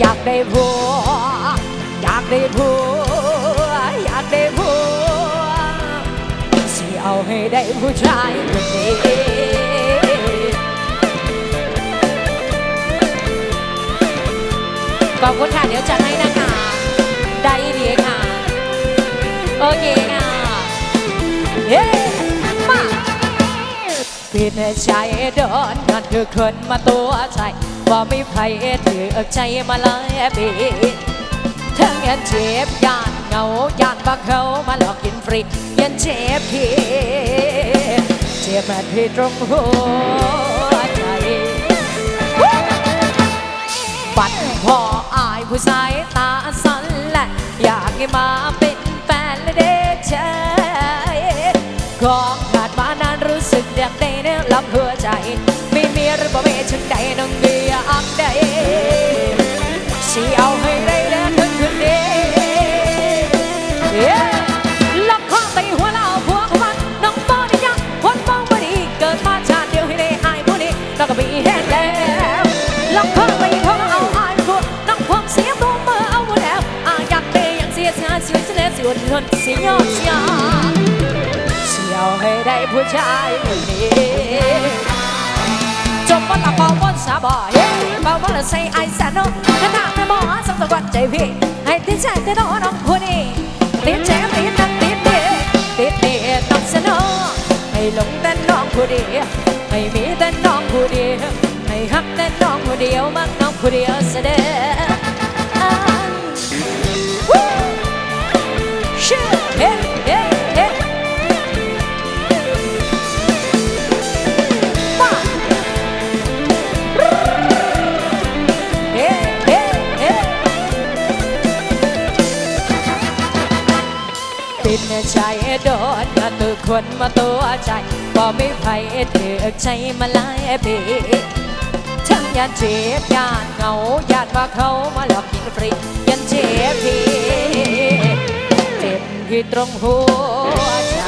อยากได้ผัวอยากได้ผัวอยากได้ผัวสิเอาให้ได้ผู้ชายคนนี้ขอบคุณค่ะ เดี๋ยวจะให้นะคะได้ดีค่ะ โอเคค่ะเฮ้ ปิดใจเดินนั่นคือคนมาตัวใจว่าไม่ไพ่ถือใจมาเลยปีทั้งยันเจ็บยานเหงายานว่าเขามาหลอกกินฟรียันเจ็บที่เจ็บแมาที่ตรงหัวใจปัดพออายผู้ชายตาสันและอยากให้มาเป็นแฟนและเดชยของขาดมานานรู้สึกอยากได้ เนื้อลำหัวใจ ไม่มีหรือบ่มีฉันใดน้องเดียอักใดสิเอาให้ได้เดินถึงคืนนี้เย้ล็อกคอตีหัวเราผัวของมันน้องบอนี่ยังคนมองบ่ดีเกิดมาชาติเดียวให้ได้อายผู้นี้แล้วก็มีแห้งแล้วลำพังไปท้องเอาอายพวกน้องพวกเสียตัวเมื่อเอาหมดแล้วอยากได้อยากเสียเสียชีวิตฉันแล้วสิวันทนเสียยอดเสีย เสียวให้ได้ผู้ชายคนนี้จบวันละเบาวันสาบอยเบาวันละใส่ไอแสนโนขณะแม่หมอสังตะวันใจพี่ให้ติดใจติดน้องน้องผู้นี้ติดใจติดนักติดเดีติดเดีต้องเสนอให้หลงแต่น้องผู้เดียวให้มีแต่น้องผู้เดียวให้ฮักแต่น้องผู้เดียวมักน้องผู้เดียวเสด็จ โดนอย่าตัวคนมาตัวใจบ่ไม่ไผถือใจมาหลายปีทั้งยันเจ็บยานเหงายานว่าเขามาหลอกกินฟรียันเจ็บที่เจ็บที่ตรงหัวใจ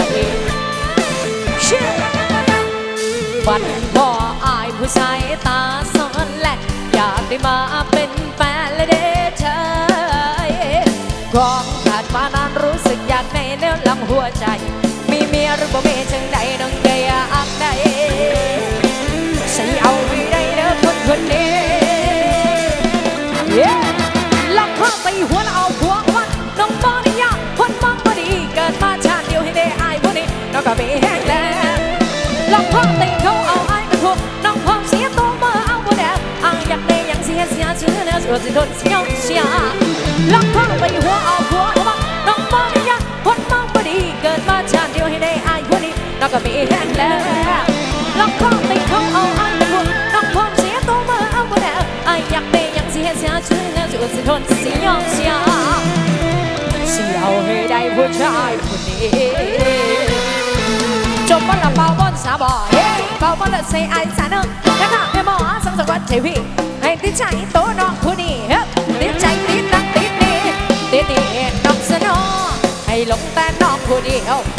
วันพออายผู้ชายตาสอนแหละอยากได้มาเป็นแฟนและเดชยกองขาด นแนวลำหัวใจ มีเมียหรือบ่มีจังใดน้องใจอักใดใส่เอาไม่ได้เด้อคนคนนี้เย้ลักข้าไปหัวแล้วเอาหัวมันน้องบอนี่ยากคนมองบ่ดีเกิดมาชาติเดียวให้ได้อายผู้นี้น้องก็ม่แห้งแล้วลักข้าตีเขาเอาอายมาถูกน้องพร้อมเสียตัวเมื่อเอาบ่แดวอ่างอยากได้ยังเสียเสียชื่อแล้วสุดสิทนเสียวเสียลักข้าไปหัวเอา ผู้นี้น้องก็ม่แห้งแล้วล็อกคอตีเขาเอาอันเป็นหัวน้องพร้อมเสียตัวมาเอาก็แล้วไออยากได้ยังเสียเสียช่วยแล้วจะอดสิทนสียอมเสียเสียเอาให้ได้ผู้ชายคนนี้จบวันละเบาบนสาบอเฮ้เบาบนละใส่ไอสานเนอะแล้วก็แม่หมอสังสวัสดิ์ใจพี่ให้ติดใจตัวน้องผู้นี้เฮ้ติดใจติดนักติดนี่ติดนี่น้องสนอให้หลงแต่น้องผู้เดียว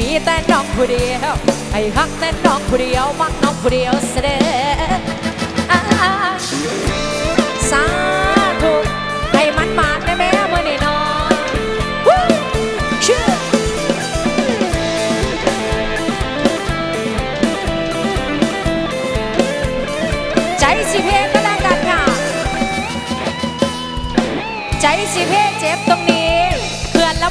มีแต่น้องผู้เดียวให้ฮักแต่น้องผู้เดียวมักน้องผู้เดียวเสด็จสาธุให้มันมาแม่แม่เมื่อนี่นอนชื่อใจสิเพก็แล้วกันค่ะใจสิเพเจ็บตรงนี้